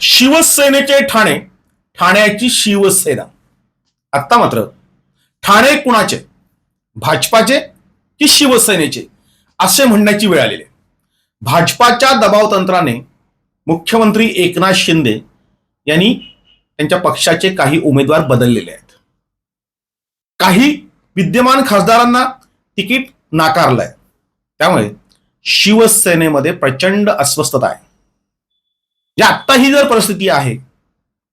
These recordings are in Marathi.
शिवसेनेचे ठाणे ठाण्याची शिवसेना. आत्ता मात्र ठाणे कुणाचे? भाजपाचे की शिवसेनेचे? असे म्हणण्याची वेळ आलेली आहे. भाजपाच्या दबाव तंत्राने मुख्यमंत्री एकनाथ शिंदे यांनी त्यांच्या पक्षाचे काही उमेदवार बदललेले आहेत. काही विद्यमान खासदारांना तिकीट नाकारलंय. त्यामुळे शिवसेनेमध्ये प्रचंड अस्वस्थता आहे. आत्ता ही जर परिस्थिती आहे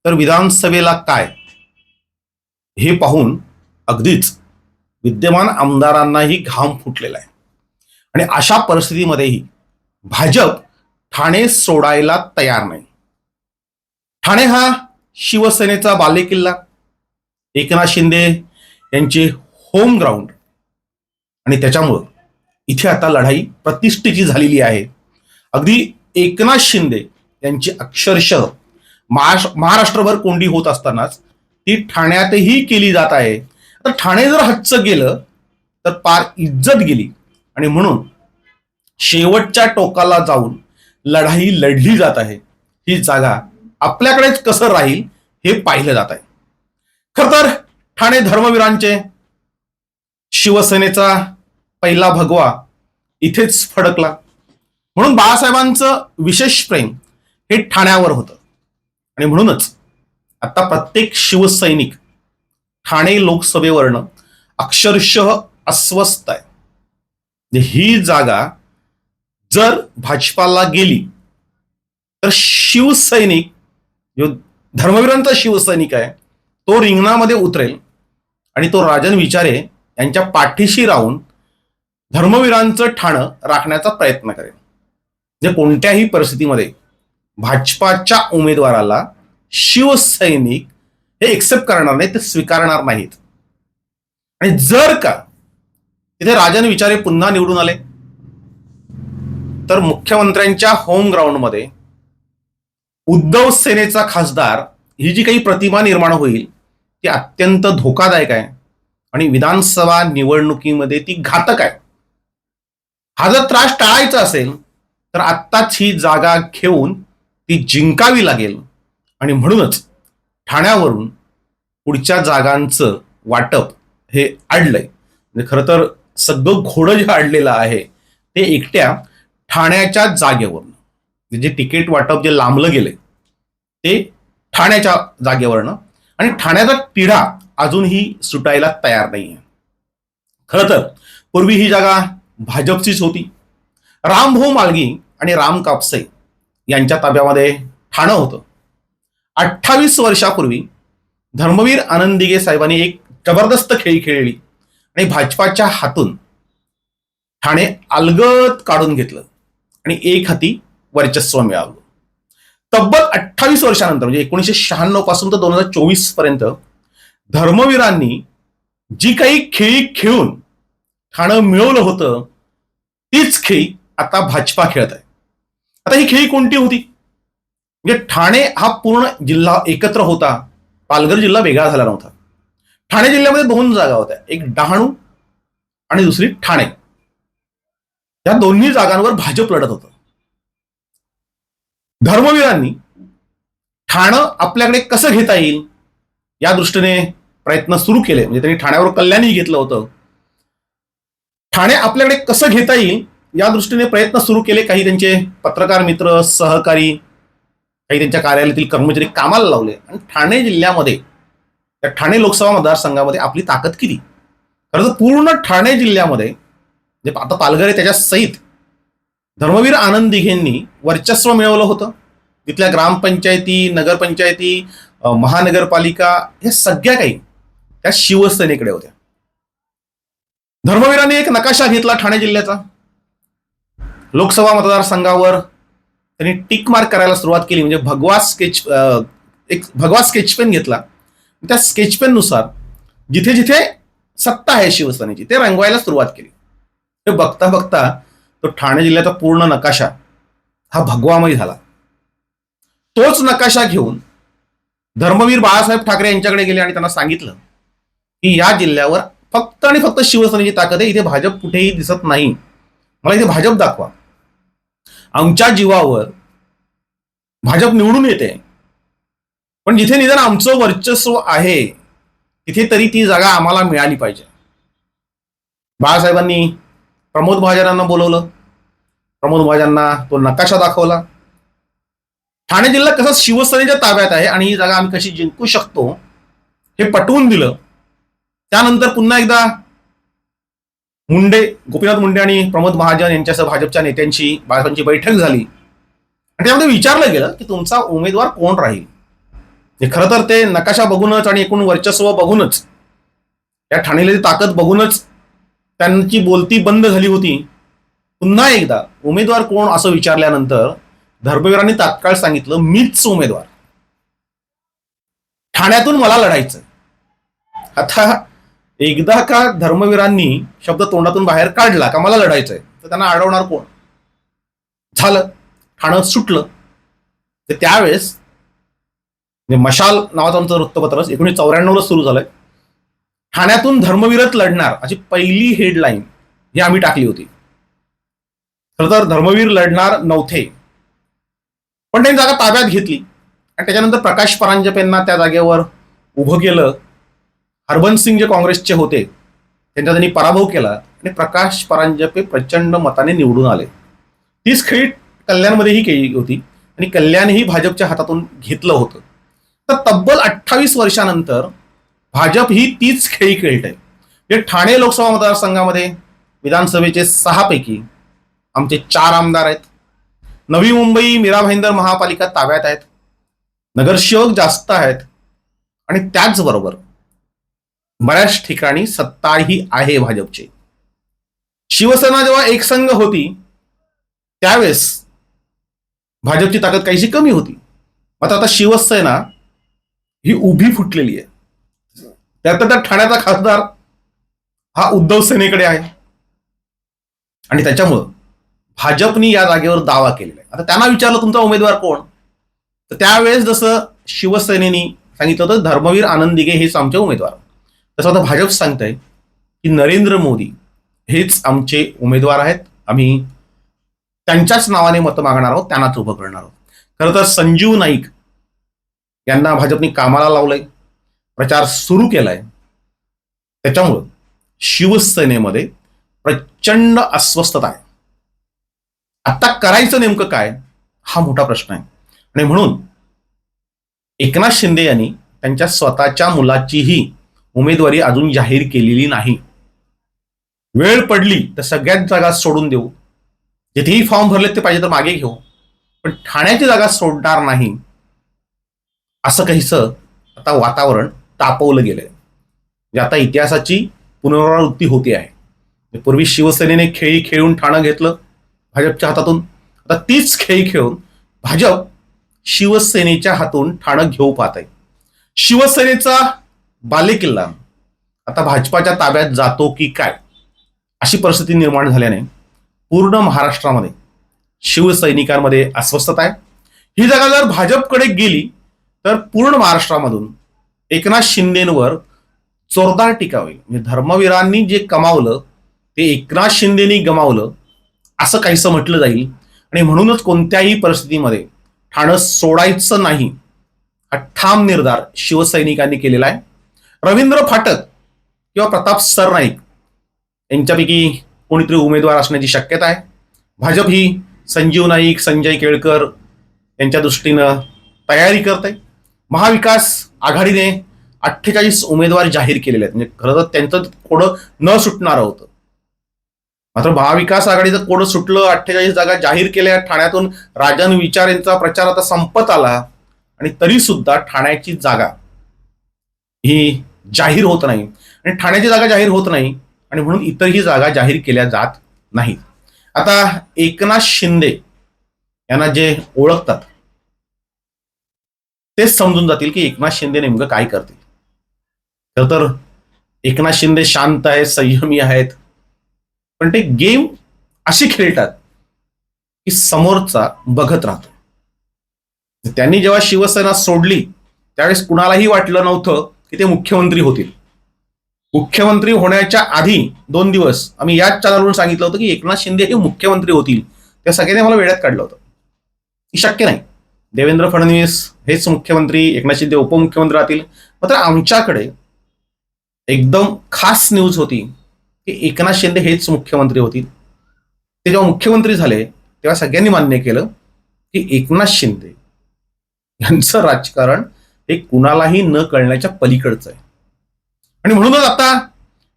तर विधानसभेला काय? हे पाहून अगदीच विद्यमान आमदारांनाही घाम फुटलेला आहे. आणि अशा परिस्थितीमध्येही भाजप ठाणे सोडायला तयार नाही. ठाणे हा शिवसेनेचा बालेकिल्ला. एकनाथ शिंदे यांचे होम ग्राउंड. आणि त्याच्यामुळं इथे आता लढाई प्रतिष्ठेची झालेली आहे. अगदी एकनाथ शिंदे यांची अक्षरशः महाराष्ट्र महाराष्ट्रभर कोंडी होत असतानाच ती ठाण्यातही केली जात आहे. तर ठाणे जर हच्च गेलं तर पार इज्जत गेली. आणि म्हणून शेवटच्या टोकाला जाऊन लढाई लढली जात आहे. ही जागा आपल्याकडेच कसं राहील हे पाहिलं जात आहे. खर तर ठाणे धर्मवीरांचे शिवसेनेचा पहिला भगवा इथेच फडकला. म्हणून बाळासाहेबांचं विशेष प्रेम हे ठाण्यावर होतं. आणि म्हणूनच आता प्रत्येक शिवसैनिक ठाणे लोकसभेवरनं अक्षरशः अस्वस्थ आहे. ही जागा जर भाजपाला गेली तर शिवसैनिक जो धर्मवीरांचा शिवसैनिक आहे तो रिंगणामध्ये उतरेल आणि तो राजन विचारे यांच्या पाठीशी राहून धर्मवीरांचं ठाणं राखण्याचा प्रयत्न करेल. म्हणजे कोणत्याही परिस्थितीमध्ये भाजपाच्या उमेदवाराला शिवसैनिक हे एक्सेप्ट करणार नाही ते स्वीकारणार नाहीत. आणि जर का तिथे राजन विचारे पुन्हा निवडून आले तर मुख्यमंत्र्यांच्या होम ग्राउंडमध्ये उद्धव सेनेचा खासदार ही जी काही प्रतिमा निर्माण होईल ती अत्यंत धोकादायक आहे. आणि विधानसभा निवडणुकीमध्ये ती घातक आहे. हा जर त्रास टाळायचा असेल तर आत्ताच ही जागा घेऊन ती जिंकावी लागेल. आणि म्हणूनच ठाण्यावरून पुढच्या जागांचं वाटप हे आडलंय. म्हणजे खरं तर सगळं घोडं जे अडलेलं आहे ते एकट्या ठाण्याच्या जागेवरनं. म्हणजे जे तिकीट वाटप जे लांबलं गेले ते ठाण्याच्या जागेवरनं. आणि ठाण्याचा तिढा अजूनही सुटायला तयार नाही आहे खरं तर पूर्वी ही जागा भाजपचीच होती. रामभाऊ मालगी आणि राम कापसे यांच्या ताब्यामध्ये ठाणं होतं. अठ्ठावीस वर्षापूर्वी धर्मवीर आनंदिगे साहेबांनी एक जबरदस्त खेळी खेळली आणि भाजपाच्या हातून ठाणे अलगत काढून घेतलं आणि एक हाती वर्चस्व मिळालं तब्बल अठ्ठावीस वर्षानंतर म्हणजे एकोणीसशे शहाण्णवपासून तर दोन हजार चोवीसपर्यंत धर्मवीरांनी जी काही खेळी खेळून ठाणं मिळवलं होतं तीच खेळी आता भाजपा खेळत आहे. आता ही खेळी कोणती होती? म्हणजे ठाणे हा पूर्ण जिल्हा एकत्र होता. पालघर जिल्हा वेगळा झाला नव्हता. ठाणे जिल्ह्यामध्ये दोन जागा होत्या. एक डहाणू आणि दुसरी ठाणे. या दोन्ही जागांवर भाजप लढत होतं. धर्मवीरांनी ठाणं आपल्याकडे कसं घेता येईल या दृष्टीने प्रयत्न सुरू केले. म्हणजे त्यांनी ठाण्यावर कल्याणही घेतलं होतं. ठाणे आपल्याकडे कसं घेता येईल या दृष्टीने प्रयत्न सुरू केले. काही त्यांचे पत्रकार मित्र सहकारी काही त्यांच्या कार्यालयातील कर्मचारी कामाला लावले. आणि ठाणे जिल्ह्यामध्ये त्या ठाणे लोकसभा मतदारसंघामध्ये आपली ताकद किती? खरं तर पूर्ण ठाणे जिल्ह्यामध्ये जे आता पालघर आहे त्याच्या सहित धर्मवीर आनंद दिघेंनी वर्चस्व मिळवलं होतं. तिथल्या ग्रामपंचायती नगरपंचायती महानगरपालिका हे सगळ्या काही त्या शिवसेनेकडे होत्या. धर्मवीरांनी एक नकाशा घेतला ठाणे जिल्ह्याचा. लोकसभा मतदारसंघावर त्यांनी टिक मार्क करायला सुरुवात केली. म्हणजे भगवा स्केच अं, एक भगवा स्केच पेन घेतला. त्या स्केच पेननुसार जिथे जिथे सत्ता आहे शिवसेनेची ते रंगवायला सुरुवात केली. ते बघता बघता तो ठाणे जिल्ह्याचा पूर्ण नकाशा हा भगवामय झाला. तोच नकाशा घेऊन धर्मवीर बाळासाहेब ठाकरे यांच्याकडे गेले आणि त्यांना सांगितलं की या जिल्ह्यावर फक्त आणि फक्त शिवसेनेची ताकद आहे इथे भाजप कुठेही दिसत नाही. मला इथे भाजप दाखवा. आमच्या जीवावर भाजप निवडून येते. पण जिथे निदान आमचं वर्चस्व आहे तिथे तरी ती जागा आम्हाला मिळाली पाहिजे. बाळासाहेबांनी प्रमोद महाजनांना बोलवलं. प्रमोद महाजनांना तो नकाशा दाखवला. ठाणे जिल्हा कसा शिवसेनेच्या ताब्यात आहे आणि ही जागा आम्ही कशी जिंकू शकतो हे पटवून दिलं. त्यानंतर पुन्हा एकदा मुंडे गोपीनाथ मुंडे आणि प्रमोद महाजन यांच्यासह भाजपच्या नेत्यांची बाळासाहेबांची बैठक झाली. आणि त्यामध्ये विचारलं गेलं की तुमचा उमेदवार कोण राहील? हे खरं तर ते नकाशा बघूनच आणि एकूण वर्चस्व बघूनच या ठाणेलेली ताकद बघूनच त्यांची बोलती बंद झाली होती. पुन्हा एकदा उमेदवार कोण असं विचारल्यानंतर धर्मवीरांनी तात्काळ सांगितलं मीच उमेदवार. ठाण्यातून मला लढायचं आता एकदा का धर्मवीरांनी शब्द तोंडातून बाहेर काढला का मला लढायचंय? तर त्यांना अडवणार कोण? झालं. ठाणं सुटलं. तर त्यावेळेस म्हणजे मशाल नावाचं आमचं वृत्तपत्र एकोणीशे चौऱ्याण्णवला सुरू झालंय. ठाण्यातून धर्मवीरच लढणार अशी पहिली हेडलाईन ही आम्ही टाकली होती. खरं तर धर्मवीर लढणार नव्हते. पण त्यांनी जागा ताब्यात घेतली. आणि त्याच्यानंतर प्रकाश परांजपेंना त्या जागेवर उभं केलं. हरबंत सिंग जे काँग्रेसचे होते त्यांचा त्यांनी पराभव केला आणि प्रकाश परांजपे प्रचंड मताने निवडून आले. तीच खेळी कल्याणमध्येही केली होती आणि कल्याणही भाजपच्या हातातून घेतलं होतं. तर तब्बल अठ्ठावीस वर्षानंतर भाजप ही तीच खेळी खेळत. आहे जे ठाणे लोकसभा मतदारसंघामध्ये विधानसभेचे सहापैकी आमचे चार आमदार आहेत. नवी मुंबई मीरा भाईंदर महापालिका ताब्यात आहेत. नगरसेवक जास्त आहेत. आणि त्याचबरोबर बऱ्याच ठिकाणी सत्ताही आहे भाजपची. शिवसेना जेव्हा एकसंघ होती त्यावेळेस भाजपची ताकद काहीशी कमी होती. मात्र आता शिवसेना ही उभी फुटलेली आहे. त्यात त्या ठाण्याचा खासदार हा उद्धव सेनेकडे आहे. आणि त्याच्यामुळं भाजपनी या जागेवर दावा केलेला आहे. आता त्यांना विचारलं तुमचा उमेदवार कोण? तर त्यावेळेस जसं शिवसेनेनी सांगितलं होतं धर्मवीर आनंदिगे हेच आमचे उमेदवार. तसं आता भाजप सांगतंय की नरेंद्र मोदी हेच आमचे उमेदवार आहेत. आम्ही त्यांच्याच नावाने मतं मागणार आहोत त्यांनाच उभं करणार आहोत. खरं तर संजीव नाईक यांना भाजपने कामाला लावलंय प्रचार सुरू केलाय. त्याच्यामुळं शिवसेनेमध्ये प्रचंड अस्वस्थता आहे. आता करायचं नेमकं काय हा मोठा प्रश्न आहे. आणि म्हणून एकनाथ शिंदे यांनी त्यांच्या स्वतःच्या मुलाचीही उमेदवारी अजून जाहीर केलेली नाही. वेळ पडली तर सगळ्याच जागा सोडून देऊ. जिथेही फॉर्म भरले ते पाहिजे तर मागे घेऊ. पण ठाण्याची जागा सोडणार नाही. असं काहीस आता वातावरण तापवलं गेलंय. म्हणजे आता इतिहासाची पुनरावृत्ती होते आहे. पूर्वी शिवसेनेने खेळी खेळून ठाणं घेतलं भाजपच्या हातातून आता तीच खेळी खेळून भाजप शिवसेनेच्या हातून ठाणं घेऊ पाहत आहे. शिवसेनेचा बालेकिल्ला. आता भाजपाच्या ताब्यात जातो की काय? अशी परिस्थिती निर्माण झाल्याने पूर्ण महाराष्ट्रामध्ये शिवसैनिकांमध्ये अस्वस्थता आहे. ही जागा जर भाजपकडे गेली तर पूर्ण महाराष्ट्रामधून एकनाथ शिंदेवर जोरदार टीका होईल. म्हणजे धर्मवीरांनी जे कमावलं ते एकनाथ शिंदेनी गमावलं असं काहीसं म्हटलं जाईल. आणि म्हणूनच कोणत्याही परिस्थितीमध्ये ठाणं सोडायचं नाही हा ठाम निर्धार शिवसैनिकांनी केलेला आहे. रवींद्र फाटक किंवा प्रताप सरनाईक यांच्यापैकी कोणीतरी उमेदवार असण्याची शक्यता आहे. भाजप ही संजीव नाईक संजय केळकर यांच्या दृष्टीनं तयारी करत आहे महाविकास आघाडीने अठ्ठेचाळीस उमेदवार जाहीर केलेले आहेत. म्हणजे खरं तर त्यांचं कोडं न सुटणारं होतं. मात्र महाविकास आघाडीचं कोडं सुटलं अठ्ठेचाळीस जागा जाहीर केल्या ठाण्यातून राजन विचार यांचा प्रचार आता संपत आला आणि तरी सुद्धा ठाण्याची जागा ही जाहीर होत नाही आणि ठाण्याची जागा जाहीर होत नाही आणि म्हणून इतरही जागा जाहीर केल्या जात नाहीत. आता एकनाथ शिंदे यांना जे ओळखतात तेच समजून जातील की एकनाथ शिंदे नेमकं काय करतील. खर तर एकनाथ शिंदे शांत आहेत संयमी आहेत पण ते गेम अशी खेळतात की समोरचा बघत राहतो. त्यांनी जेव्हा शिवसेना सोडली त्यावेळेस कुणालाही वाटलं नव्हतं की ते मुख्यमंत्री होतील. मुख्यमंत्री होण्याच्या आधी दोन दिवस आम्ही याच चॅनलवरून सांगितलं होतं की एकनाथ शिंदे हे मुख्यमंत्री होतील. त्या सगळ्यांनी मला वेळात काढलं होतं. शक्य नाही. देवेंद्र फडणवीस हेच मुख्यमंत्री एकनाथ शिंदे उपमुख्यमंत्री राहतील. मात्र आमच्याकडे एकदम खास न्यूज होती की एकनाथ शिंदे हेच मुख्यमंत्री होतील. ते जेव्हा मुख्यमंत्री झाले तेव्हा सगळ्यांनी मान्य केलं की एकनाथ शिंदे यांचं राजकारण हे कुणालाही न कळण्याच्या पलीकडचं आहे. आणि म्हणूनच आता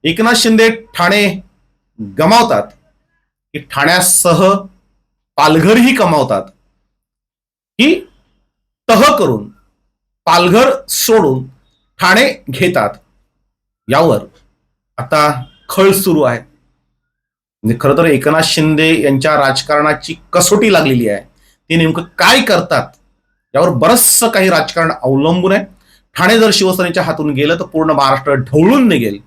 एकनाथ शिंदे ठाणे गमावतात. की ठाण्यासह पालघरही कमावतात. की तह करून पालघर सोडून ठाणे घेतात. यावर आता खळ सुरू आहे. म्हणजे खरं तर एकनाथ शिंदे यांच्या राजकारणाची कसोटी लागलेली आहे. ते नेमकं काय करतात? यावर बरंचसं काही राजकारण अवलंबून आहे. ठाणे जर शिवसेनेच्या हातून गेलं तर पूर्ण महाराष्ट्र ढवळून निघेल.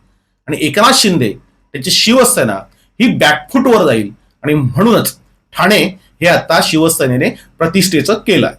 आणि एकनाथ शिंदे त्याची शिवसेना ही बॅकफुटवर जाईल. आणि म्हणूनच ठाणे हे आता शिवसेनेने प्रतिष्ठेचं केलं आहे